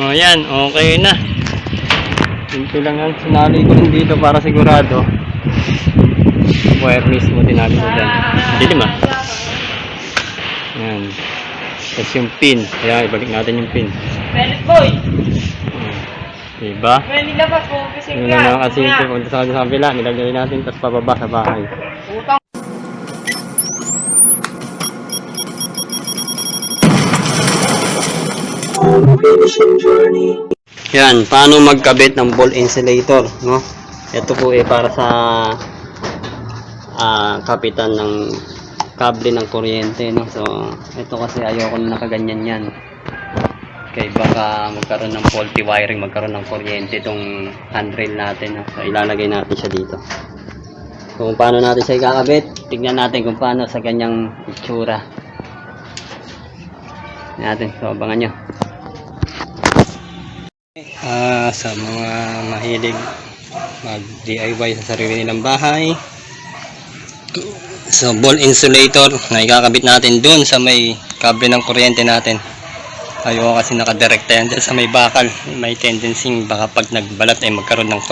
O yan, okay na. Ito lang ang sinali ko dito para sigurado. Wire mismo tinali ko dyan. Dilim ah. Yan. Tapos yung pin. Kaya ibalik natin yung pin. Bennett boy! Diba? Pwede labas mo kasi Yun na kasi ito punta sa sa kabila. Nilagay natin tapos pababa sa bahay. Utang. Yan, paano magkabit ng ball insulator, no? Ito po eh para sa ah kapitan ng kable ng kuryente, no? So, ito kasi ayoko na nakaganyan yan. Okay, baka magkaroon ng faulty wiring, magkaroon ng kuryente itong handrail natin, no? So, ilalagay natin siya dito. Kung paano natin siya ikakabit, tignan natin kung paano sa ganyang itsura. Natin, so abangan nyo. Ah, sa mga mahilig mag DIY sa sarili nilang bahay. So, ball insulator na ikakabit natin dun sa may kable ng kuryente natin. Ayoko kasi nakadirekta yan sa may bakal. May tendency baka pag nagbalat ay magkaroon ng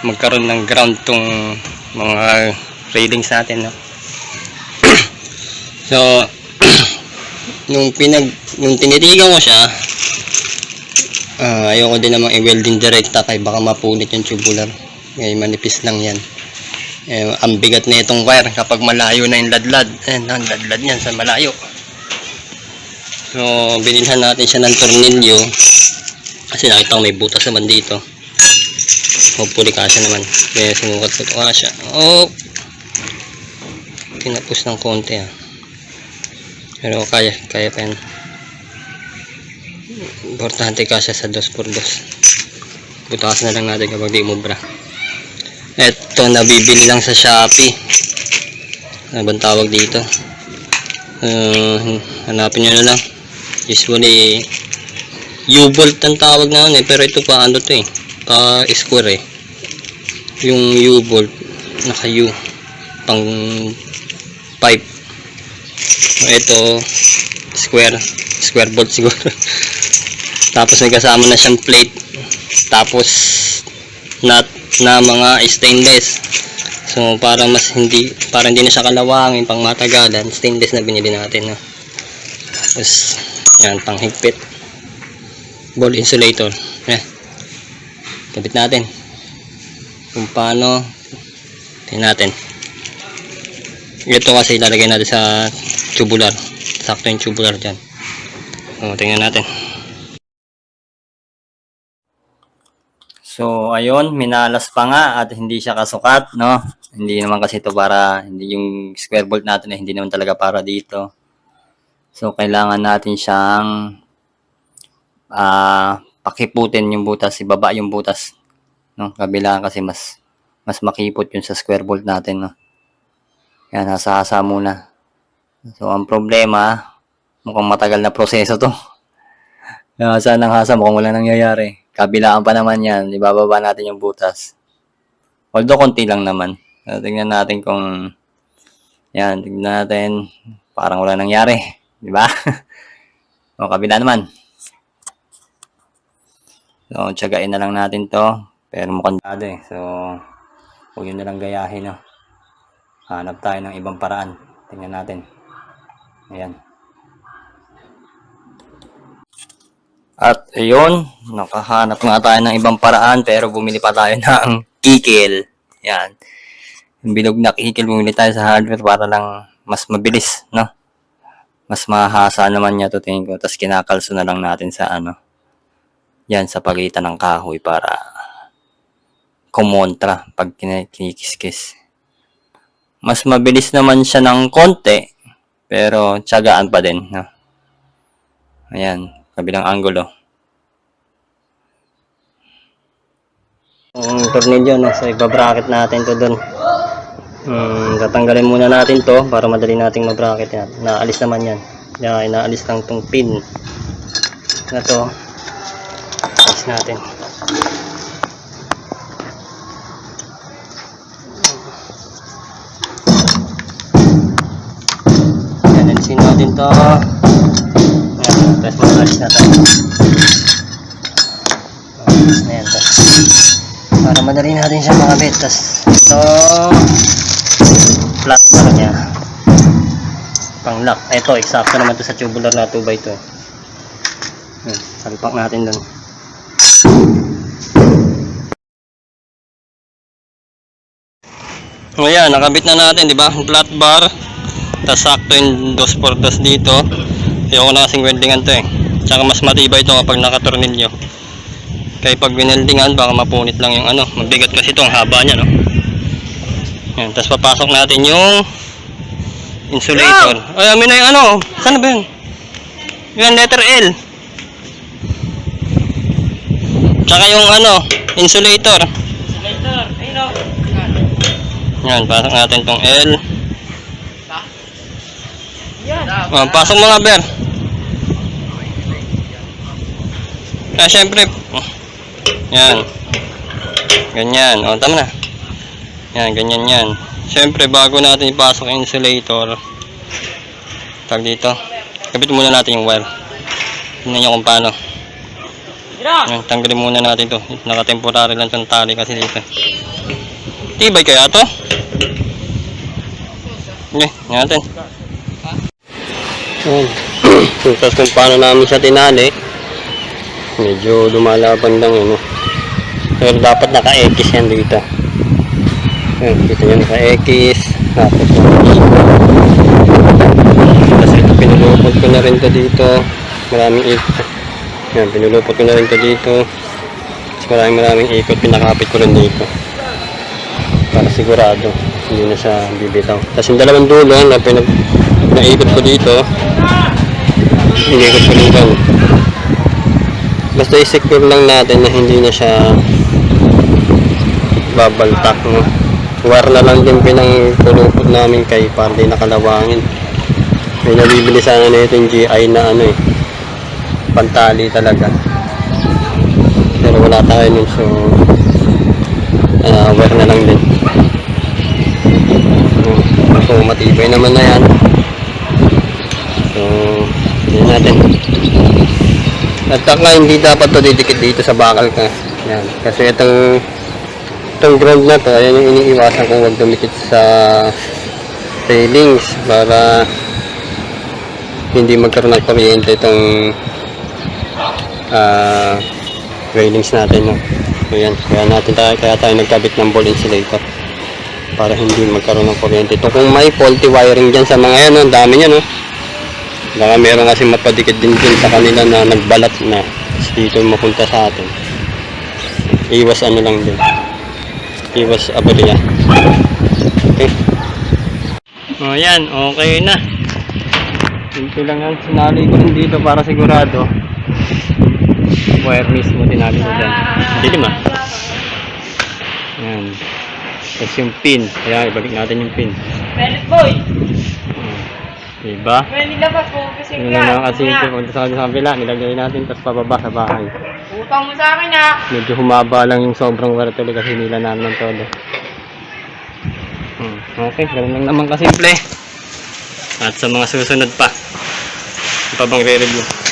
magkaroon ng ground tong mga railings natin. No? so, nung pinag nung tinitigan ko siya, Ah, ayoko din namang i-welding direkta kay baka mapunit yung tubular. Ngay manipis lang yan. Eh, ang bigat na itong wire kapag malayo na yung ladlad. Eh, ang ladlad niyan sa malayo. So, binilhan natin siya ng tornilyo. Kasi nakita ko may butas naman dito. Hopefully kasya naman. Kaya sinukat ko ito kasya. Oh! Tinapos ng konti ah. Pero kaya, kaya pa yan. Importante kasya sa 2x2. Butakas na lang natin kapag di umubra. Ito, nabibili lang sa Shopee. Ano bang tawag dito? Uh, hanapin nyo na lang. Usually, U-bolt ang tawag na yun eh. Pero ito pa, ano to eh. Pa square eh. Yung U-bolt, naka U. Pang pipe. Ito, square. Square bolt siguro. Tapos may kasama na siyang plate. Tapos nut na mga stainless. So para mas hindi para hindi na siya kalawangin pang matagalan, stainless na binili natin no. Tapos yan pang higpit. Ball insulator. Eh. Kabit natin. Kung paano tingnan natin. Ito kasi ilalagay natin sa tubular. Sakto yung tubular dyan. So, tingnan natin. So, ayun, minalas pa nga at hindi siya kasukat, no? Hindi naman kasi ito para, hindi yung square bolt natin eh, hindi naman talaga para dito. So, kailangan natin siyang ah pakiputin yung butas, ibaba yung butas, no? Kabila kasi mas mas makipot yun sa square bolt natin, no? Yan, hasa-hasa muna. So, ang problema, mukhang matagal na proseso to. Hasa ng hasa, mukhang wala nangyayari. Kabilaan pa naman yan. Ibababa natin yung butas. Although, konti lang naman. Tingnan natin kung... Yan, tingnan natin. Parang wala nangyari. Di ba? o, kabila naman. So, tiyagain na lang natin to. Pero mukhang dado eh. So, huwag yun na lang gayahin, no? Hanap tayo ng ibang paraan. Tingnan natin. Ayan. At ayun, nakahanap nga tayo ng ibang paraan pero bumili pa tayo ng kikil. Yan. Yung na kikil, bumili tayo sa hardware para lang mas mabilis, no? Mas mahasa naman niya to tingin ko. Tapos kinakalso na lang natin sa ano. Yan, sa pagitan ng kahoy para kumontra pag kinikis-kis. Mas mabilis naman siya ng konti, pero tiyagaan pa din, no? Ayan, kabilang angulo. Ang tornilyo, no? So, ibabracket natin to doon. Hmm, tatanggalin muna natin to para madali nating mabracket yan. Naalis naman yan. Kaya inaalis lang tong pin na to. Alis natin. Yan, alisin natin to. Tapos mag-alis na tayo. Mag-alis na yan. Tapos para madali natin siya makabit. Tapos ito flat bar niya. Pang lock. Ah, ito, eksakto naman to sa tubular na 2x2. Hmm, salpak natin doon. Ayan, nakabit na natin, di ba? Flat bar. Tapos sakto yung 2x2 dito. Ayoko na kasing weldingan to eh. Tsaka mas matibay ito kapag nakatornilyo. Kaya pag wineldingan, baka mapunit lang yung ano. Mabigat kasi ito, ang haba niya, no? Yan, tapos papasok natin yung insulator. Ay, amin na yung ano. Saan ba yun? Yan, letter L. Tsaka yung ano, insulator. Later. Ayun o. Yan, pasok natin tong L. Oh, pasok mo nga, Ber. Ah, syempre. oh. Yan. Ganyan. O, tama na. Yan, ganyan yan. Syempre, bago natin ipasok yung insulator, tag dito, kapit muna natin yung wire. Tingnan nyo kung paano. Yan, tanggalin muna natin to. Naka-temporary lang itong tali kasi dito. Tibay kaya to? Okay, natin. Yan. Tapos kung paano namin siya tinali, medyo lumalaban lang yun. eh. Pero dapat naka-X yan dito. Yan, dito yan naka-X. Tapos tapos ito pinulupot ko na rin to dito. Maraming ikot. Yan, pinulupot ko na rin to dito. Tapos maraming maraming ikot. Pinakapit ko rin dito. Para sigurado hindi na siya bibitaw. Tapos yung dalawang dulo na pinag naikot ko dito, inikot ko doon. Basta i-secure lang natin na hindi na siya babaltak no. War na lang din pinangpulupot namin kay para di nakalawangin. May nabibili sana na ito yung GI na ano eh. Pantali talaga. Pero wala tayo nun so uh, war na lang din. So matibay naman na yan. Yun natin. At saka hindi dapat to didikit dito sa bakal ka. Yan. Kasi itong itong ground na to, ayan yung iniiwasan kong huwag dumikit sa railings para hindi magkaroon ng kuryente itong ah railings natin. No? So yan, kaya natin tayo, kaya tayo nagkabit ng ball insulator para hindi magkaroon ng kuryente. Ito kung may faulty wiring dyan sa mga yan, ang dami niya, no? Baka meron kasi mapadikit din din sa kanila na nagbalat na dito mapunta sa atin. Iwas ano lang din. Iwas aberya. Okay. O yan, okay na. Ito lang ang sinali ko dito para sigurado. Wire mismo tinali ko dyan. Dilim ah. Yan. Tapos yung pin. Kaya ibalik natin yung pin. Pellet boy. Diba? Pwede nilabas mo kasi Yun na kasi ito kung sa sa kabila, nilagay natin tapos pababa sa bahay. Utang mo sa akin ah. Medyo humaba lang yung sobrang wartuli kasi nila namin ng todo. Hmm. Okay, ganun lang naman kasimple. At sa mga susunod pa, ito pa bang re-review?